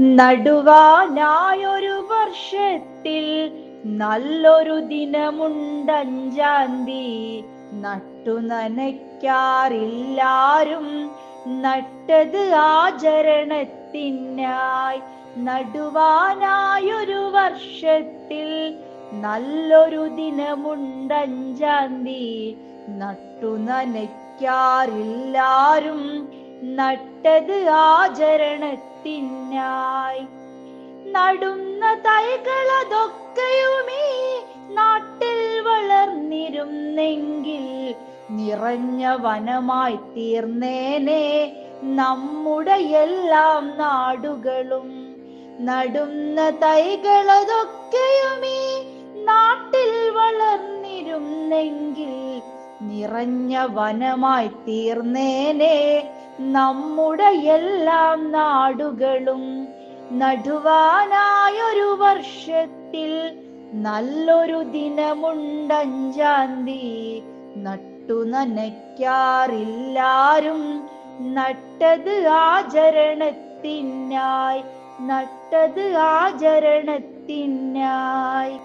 നടുവാനായൊരു വർഷത്തിൽ നല്ലൊരു ദിനമുണ്ടഞ്ചാന്തി. നട്ടു നനയ്ക്കാറില്ലാരും നട്ടത് ആചരണത്തിനായി. നടുവാനായൊരു വർഷത്തിൽ നല്ലൊരു ദിനമുണ്ടഞ്ചാന്തി. നട്ടു നനയ്ക്കാറില്ലാരും നട്ടത് ആചരണത്തിനായി. നടുന്ന തൈകളതൊക്കെയുമേ നാട്ടിൽ വളർന്നിരുന്നെങ്കിൽ നിറഞ്ഞ വനമായി തീർന്നേനെ. നമ്മുടെ എല്ലാം നാടുകളും നടുന്ന തൈകളതൊക്കെയുമീ നിറഞ്ഞ വനമായി തീർന്നേനെ. നമ്മുടെ എല്ലാം നാടുകളും നടുവാനായൊരു വർഷത്തിൽ നല്ലൊരു ദിനമുണ്ടഞ്ചാന്തി. നട്ടു നനയ്ക്കാറില്ലാരും നട്ടത് ആചരണത്തിനായി നട്ടത് ആചരണത്തിനായി.